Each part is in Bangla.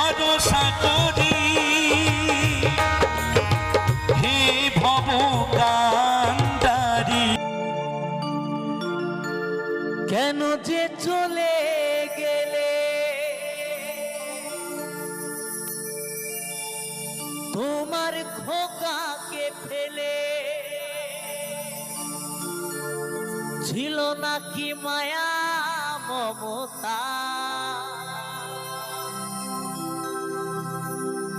ভরসা করি হে ভব কান্দারি কেন যে চলে গেলে? তোমার খোকাকে ফেলে। ছিল নাকি মায়া, মমতা?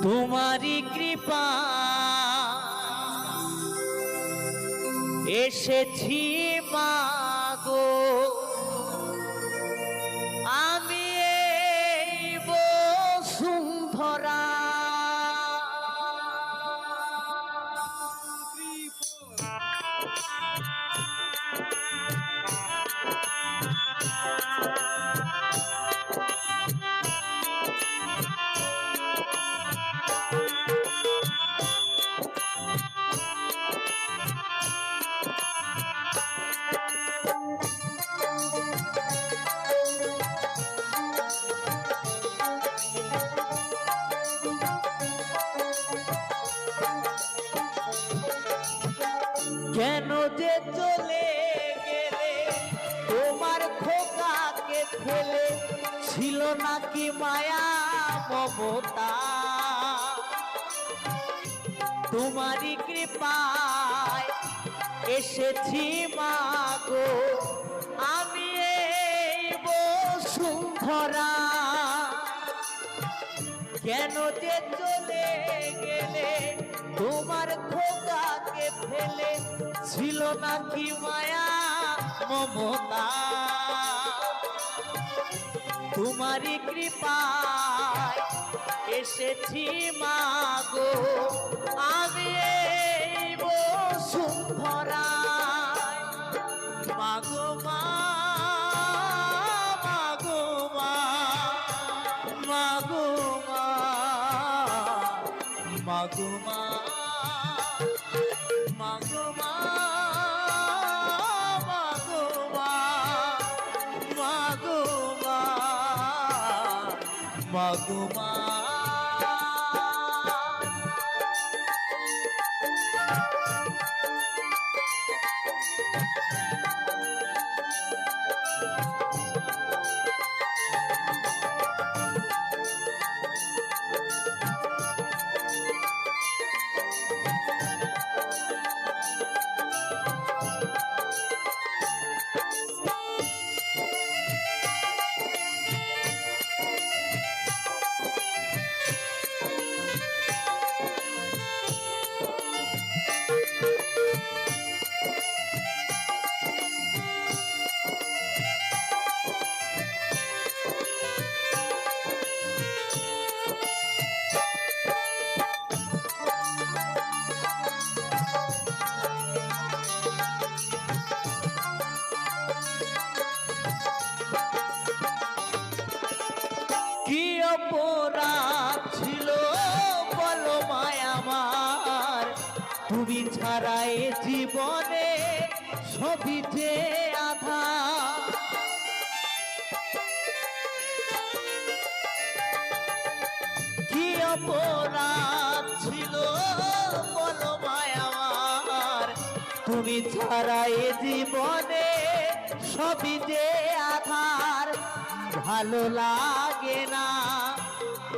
তোমারই কৃপা। এসেছি মাগো। আমি এই বসুন্ধরা কেন যে চলে গেলে? তোমার খোকাকে ফেলে ছিল নাকি মায়া, মমতা? তোমারই কৃপায় এসেছি মাগো আমি এই বসুন্ধরা। কেন যে চলে গেলে তোমার খোকাকে ফেলে ছিল নাকি মায়া, মমতা? তোমারই কৃপায় এসেছি মাগো, আমি এই বসুন্ধরায়। মাগো মা মাগুমা মাগুমা মাগুমা মাগুমা অপরাধ ছিল, বলো আমার। তুমি এ জীবনে সবই যে আধা। কি অপরাধ ছিল, বলো আমার। তুমি এ জীবনে সবই যে আধার। ভালো লাগে না।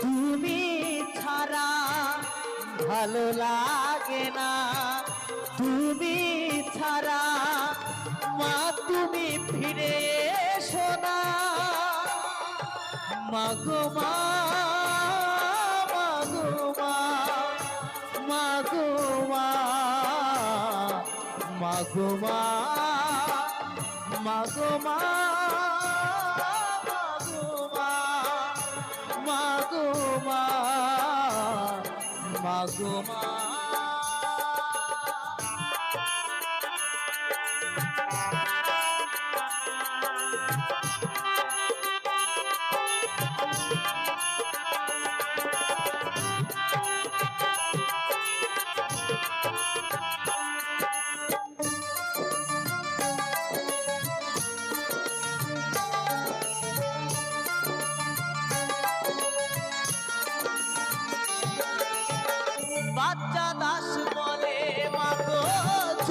তুমি ছাড়া ভালো লাগে না। তুমি ছাড়া, মা তুমি ফিরে এসো না। মাগো মা মাগো মা মাগো মাগো মা। Azuma.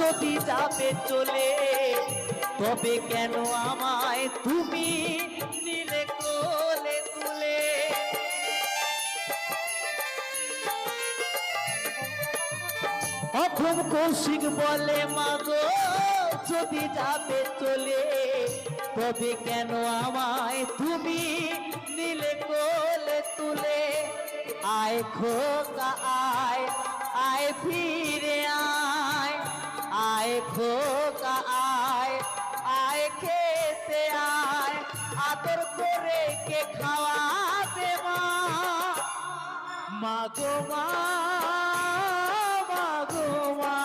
যদি যাবে চলে, তবে কেন আমায় তুমি নিলে কোলে তুলে? অথম কৌশিক বলে মাগো যদি যাবে চলে, তবে কেন আমায় তুমি নিলে কোলে তুলে? আয় খোকা, আয় আয় ফিরে আয় খোকা আয় আয় খেতে আয়, আদর করে কে খাওয়াতে মা? মা গো মা মা গো মা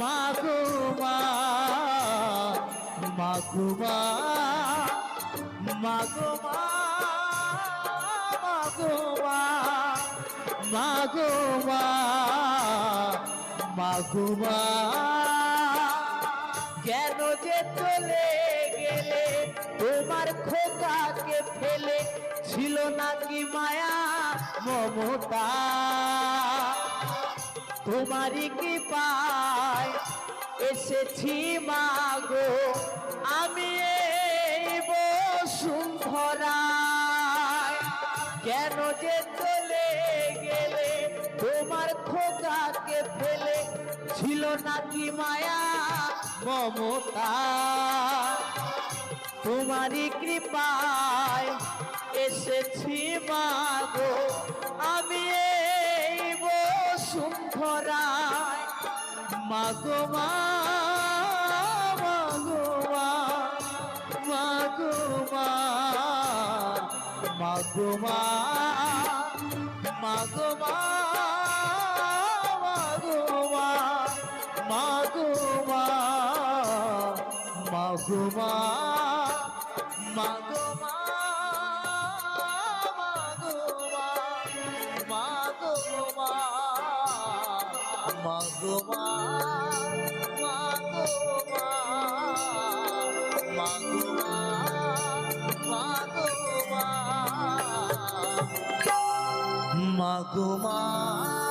মা গো মা মা গো মা মা গো মা মা গো মা মা গো মা কেন যে চলে গেলে তোমার খোকাকে ফেলে ছিল নাকি মায়া, মমতা? তোমারই কি পায় এসেছি মাগো আমি এই বসুন্ধরায়। কেন যে চলে গেলে তোমার ছিল নাকি মায়া, মমতা? তোমারই কৃপায় এসেছি মাগো। আমি এই বসুন্ধরায় মাগো মা মাগো মা মাগো মা মাগো মা মাগো মা। মাগো মা মাগো মা মাগো মা মাগো মা মাগো